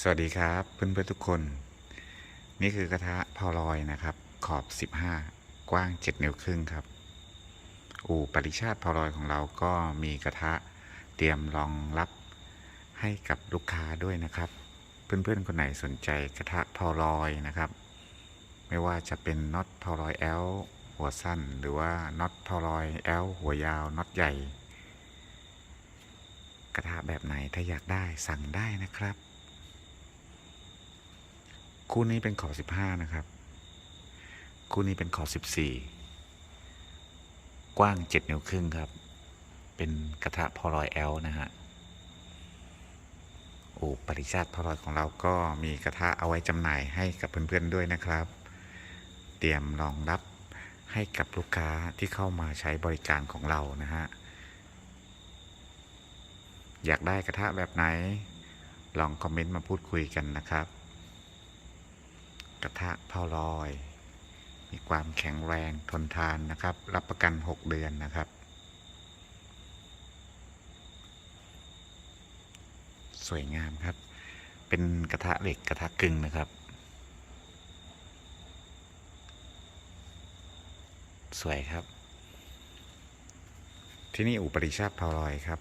สวัสดีครับเพื่อนเพื่อนๆทุกคน นี่คือกระทะพอลอยนะครับ ขอบ 15 กว้าง 7 นิ้วครึ่งครับ อู่ปริชาติพอลอยของเราก็มีกระทะเตรียมรองรับให้กับลูกค้าด้วยนะครับ เพื่อนๆ คนไหนสนใจกระทะพอลอยนะครับ ไม่ว่าจะเป็นน็อตพอลอยแอลหัวสั้น หรือว่าน็อตพอลอยแอลหัวยาวน็อตใหญ่ กระทะแบบไหนถ้าอยากได้สั่งได้นะครับ คู่นี้เป็นขอบ15นะครับ คู่นี้เป็นขอบ14กว้าง7นิ้วครึ่งครับ เป็นกระทะพอลอยแอลนะฮะโอ้ปริชาติพอลอยของเราก็มีกระทะเอาไว้จำหน่ายให้กับเพื่อนๆด้วยนะครับ เตรียมรองรับให้กับลูกค้าที่เข้ามาใช้บริการของเรานะฮะ อยากได้กระทะแบบไหน ลองคอมเมนต์มาพูดคุยกันนะครับ ระทะเผาลอย มีความแข็งแรงทนทานนะครับ รับประกัน 6 เดือนนะครับ สวยงามครับ เป็นกระทะเหล็กกระทะกึ่งนะครับ สวยครับ ที่นี่อุปริชาติเผาลอยครับ